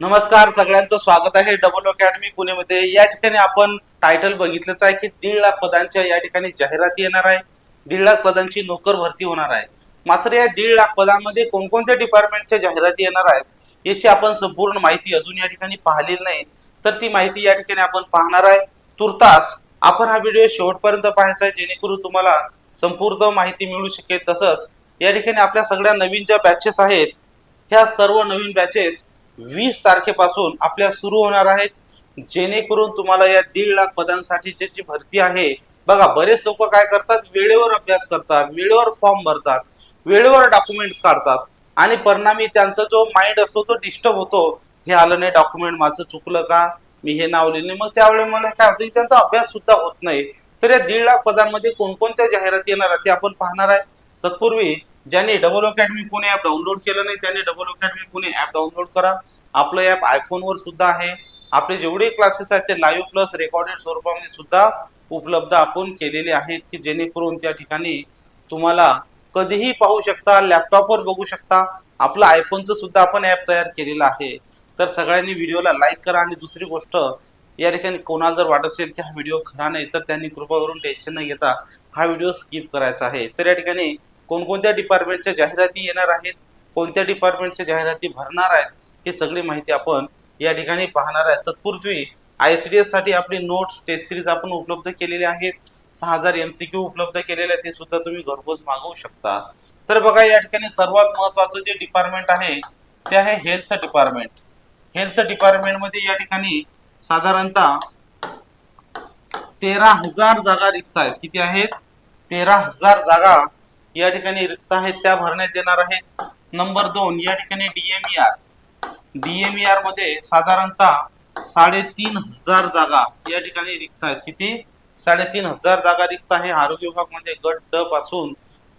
नमस्कार सगळ्यांचं स्वागत आहे डबल अकॅडमी पुणेमध्ये. या ठिकाणी आपण टायटल बघितलंच आहे की दीड लाख पदांच्या या ठिकाणी जाहिराती येणार आहे. दीड लाख पदांची नोकर भरती होणार आहे. मात्र या दीड लाख पदांमध्ये कोणकोणत्या डिपार्टमेंटच्या जाहिराती येणार आहेत याची आपण संपूर्ण माहिती अजून या ठिकाणी पाहिलेली नाही. तर ती माहिती या ठिकाणी आपण पाहणार आहे. तुर्तास आपण हा व्हिडिओ शेवटपर्यंत पाहायचा आहे जेणेकरून तुम्हाला संपूर्ण माहिती मिळू शकेल. तसंच या ठिकाणी आपल्या सगळ्या नवीन ज्या बॅचेस आहेत ह्या सर्व नवीन बॅचेस वीस तारखेपासून आपल्या सुरू होणार आहेत. जेणेकरून तुम्हाला या दीड लाख पदांसाठी जी भरती आहे बघा बरेच लोक काय करतात? वेळेवर अभ्यास करतात वेळेवर फॉर्म भरतात वेळेवर डॉक्युमेंट्स काढतात आणि परिणामी त्यांचा जो माइंड असतो तो डिस्टर्ब होतो. हे आलं नाही डॉक्युमेंट माझं चुकलं का? मी हे नाव लिहिले मग त्यावेळी मला काय होतं की त्यांचा अभ्यास सुद्धा होत नाही. तर या दीड लाख पदांमध्ये कोणकोणत्या जाहिराती येणार आहेत ते आपण पाहणार आहे. तत्पूर्वी ज्यांनी double academy Pune app download केलं नाही त्यांनी double academy Pune app download करा. आपलं ऍप आयफोनवर सुद्धा आहे. आपले जेवढे क्लासेस आहेत ते लाईव्ह प्लस रेकॉर्डेड स्वरूपामध्ये सुद्धा उपलब्ध आपण केलेले आहेत की जेणेकरून त्या ठिकाणी तुम्हाला कधीही पाहू शकता लॅपटॉपवर बघू शकता. आपलं आयफोनचं सुद्धा आपण ऍप तयार केलेलं आहे. तर सगळ्यांनी व्हिडिओला लाईक करा आणि दुसरी गोष्ट या ठिकाणी कोणाला जर वाटत असेल की हा व्हिडिओ खरा नाही तर त्यांनी कृपा करून टेन्शन न घेता हा व्हिडिओ स्किप करायचा आहे. तर या ठिकाणी कोणकोणत्या डिपार्टमेंटच्या जाहिराती येणार आहेत कोणत्या डिपार्टमेंटच्या जाहिराती भरणार आहेत ही सगळी माहिती आपण या ठिकाणी पाहणार आहे तत्पूर्वी आय सी डी एससाठी आपली नोट्स टेस्ट सिरीज आपण उपलब्ध केलेली आहेत. सहा हजार एम सी क्यू उपलब्ध केलेले आहेत ते सुद्धा तुम्ही घरपोच मागवू शकता. तर बघा या ठिकाणी सर्वात महत्वाचं जे डिपार्टमेंट आहे ते आहे हेल्थ डिपार्टमेंट हेल्थ डिपार्टमेंटमध्ये या ठिकाणी साधारणतः तेरा हजार जागा रिक्त आहेत. किती आहेत? तेरा हजार जागा या ठिकाणी रिक्त आहेत त्या भरण्यात येणार आहेत. नंबर दोन या ठिकाणी डीएमईआर डीएमईआरमध्ये साधारणतः साडेतीन हजार जागा या ठिकाणी रिक्त आहेत. किती? साडेतीन हजार जागा रिक्त आहे. आरोग्य विभागमध्ये गट ड पासून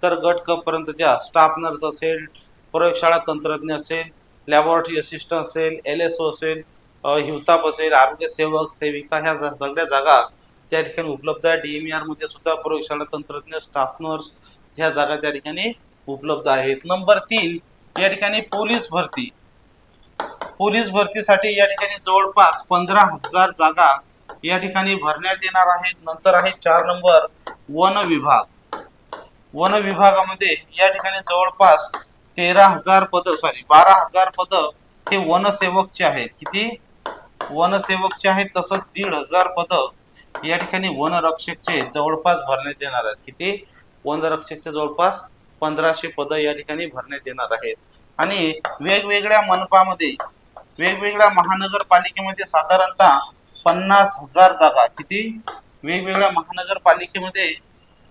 तर गट क पर्यंतच्या स्टाफ नर्स असेल प्रयोगशाळा तंत्रज्ञ असेल लॅबोरेटरी असिस्टंट असेल एल एस ओ असेल हिवताप असेल आरोग्य सेवक सेविका ह्या सगळ्या जागा त्या ठिकाणी उपलब्ध आहे डीएमईआरमध्ये सुद्धा प्रयोगशाळा तंत्रज्ञ स्टाफ नर्स ह्या जागा त्या ठिकाणी उपलब्ध आहेत. नंबर तीन या ठिकाणी पोलीस भरती. पोलीस भरतीसाठी या ठिकाणी जवळपास पंधरा हजार जागा या ठिकाणी भरण्यात येणार आहेत. नंतर आहे चार नंबर वन विभाग. वन विभागामध्ये या ठिकाणी जवळपास तेरा हजार पद सॉरी बारा हजार पद हे वनसेवकचे आहेत. किती? वनसेवकचे आहेत तसंच दीड हजार पद या ठिकाणी वनरक्षकचे जवळपास भरण्यात येणार आहेत. किती? वनरक्षकच्या जवळपास पंधराशे पदं या ठिकाणी भरण्यात येणार आहेत. आणि वेगवेगळ्या मनपामध्ये वेगवेगळ्या महानगरपालिकेमध्ये साधारणतः पन्नास हजार जागा किती? वेगवेगळ्या महानगरपालिकेमध्ये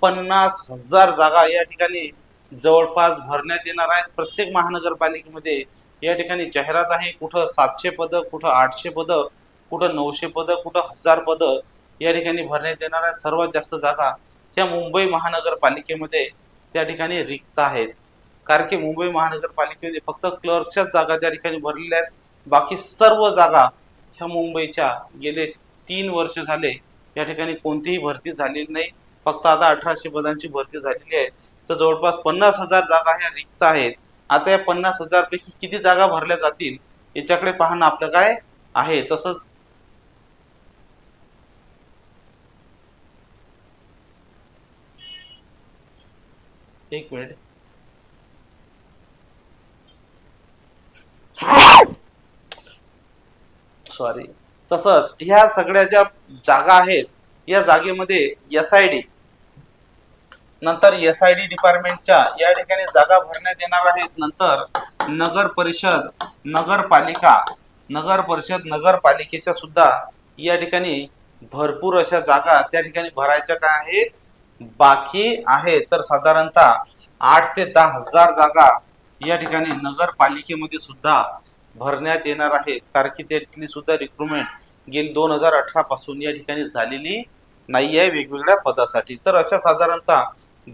पन्नास हजार जागा या ठिकाणी जवळपास भरण्यात येणार आहेत. प्रत्येक महानगरपालिकेमध्ये या ठिकाणी जाहिरात आहे. कुठं सातशे पदं कुठं आठशे पदं कुठं नऊशे पदं कुठं हजार पदं या ठिकाणी भरण्यात येणार आहे सर्वात जास्त जागा ह्या मुंबई महानगरपालिकेमध्ये त्या ठिकाणी रिक्त आहेत. कारण की मुंबई महानगरपालिकेमध्ये फक्त क्लर्कच्याच जागा त्या ठिकाणी भरलेल्या आहेत. बाकी सर्व जागा ह्या मुंबईच्या गेले तीन वर्ष झाले या ठिकाणी कोणतीही भरती झालेली नाही. फक्त आता अठराशे पदांची भरती झालेली आहे. तर जवळपास पन्नास हजार जागा ह्या रिक्त आहेत. आता या पन्नास हजारपैकी किती जागा भरल्या जातील याच्याकडे पाहणं आपलं काय आहे. तसंच एक मिनिट. सॉरी तसंच ह्या सगळ्या ज्या जागा आहेत या जागेमध्ये एस आय डी नंतर एस आय डी डिपार्टमेंटच्या या ठिकाणी जागा भरण्यात येणार आहेत. नंतर नगर परिषद नगरपालिका नगर परिषद नगरपालिकेच्या सुद्धा या ठिकाणी भरपूर अशा जागा त्या ठिकाणी भरायच्या काय आहेत? बाकी आहे तर साधारणतः आठ ते दहा हजार जागा या ठिकाणी नगरपालिकेमध्ये सुद्धा भरण्यात येणार आहेत. कारण की त्यातली सुद्धा रिक्रुटमेंट गेली दोन हजार अठरा पासून या ठिकाणी झालेली नाही आहे वेगवेगळ्या पदासाठी. तर अशा साधारणतः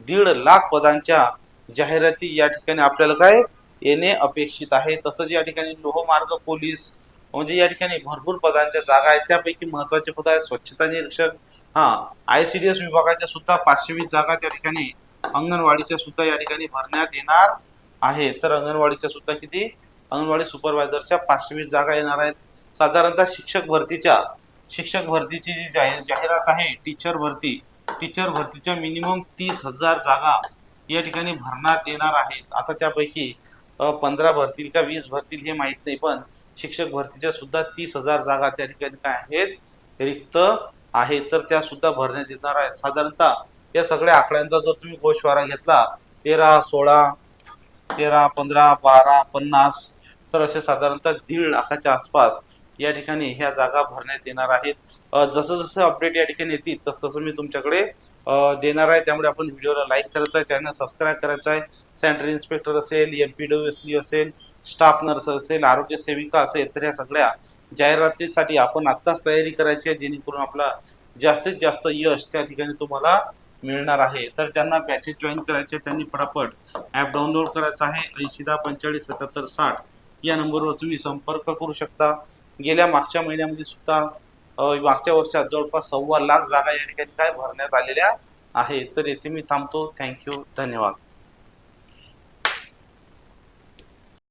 दीड लाख पदांच्या जाहिराती या ठिकाणी आपल्याला काय येणे अपेक्षित आहे. तसंच या ठिकाणी लोहमार्ग पोलीस म्हणजे या ठिकाणी भरपूर पदांच्या जागा आहेत. त्यापैकी महत्त्वाचे पद आहेत स्वच्छता निरीक्षक हा आय सी डी एस विभागाच्या सुद्धा पाचशे वीस जागा त्या ठिकाणी अंगणवाडीच्या सुद्धा या ठिकाणी भरण्यात येणार आहे. तर अंगणवाडीच्या सुद्धा किती? अंगणवाडी सुपरवायझरच्या पाचशे वीस जागा येणार आहेत. साधारणतः शिक्षक भरतीच्या शिक्षक भरतीची जी जाहीर जाहिरात आहे टीचर भरती टीचर भरतीच्या मिनिमम तीस हजार जागा या ठिकाणी भरण्यात येणार आहेत. आता त्यापैकी पंधरा भरतील का वीस भरतील हे माहीत नाही पण शिक्षक भरतीच्या सुद्धा तीस हजार जागा त्या ठिकाणी काय आहेत? रिक्त आहे. तर त्या सुद्धा भरण्यात येणार आहेत. साधारणतः या सगळ्या आकड्यांचा जर तुम्ही गोषवारा घेतला तेरा सोळा तेरा पंधरा बारा पन्नास तर असे साधारणतः दीड लाखाच्या आसपास या ठिकाणी ह्या जागा भरण्यात येणार आहेत. जसं जसं अपडेट या ठिकाणी येतील तसं तसं मी तुमच्याकडे देणार आहे. त्यामुळे आपण व्हिडिओला लाईक करायचा आहे चॅनल सबस्क्राईब करायचा आहे. सेंटर इन्स्पेक्टर असेल एम पी डब्ल्यू एस असेल स्टाफ नर्स असेल आरोग्य सेविका असेल तर या सगळ्या जाहिरातीसाठी आपण आत्ताच तयारी करायची आहे जेणेकरून आपला जास्तीत जास्त यश त्या ठिकाणी तुम्हाला मिळणार आहे. तर ज्यांना बॅचेस जॉईन करायचे आहे, त्यांनी फटाफट ॲप डाउनलोड करायचा आहे. ऐंशी दहा पंचेचाळीस सत्याहत्तर साठ या नंबरवर तुम्ही संपर्क करू शकता. गेल्या मागच्या महिन्यामध्ये सुद्धा मागच्या वर्षात जवळपास सव्वा लाख जागा या ठिकाणी काय भरण्यात आलेल्या आहेत तर येथे मी थांबतो. थँक्यू धन्यवाद.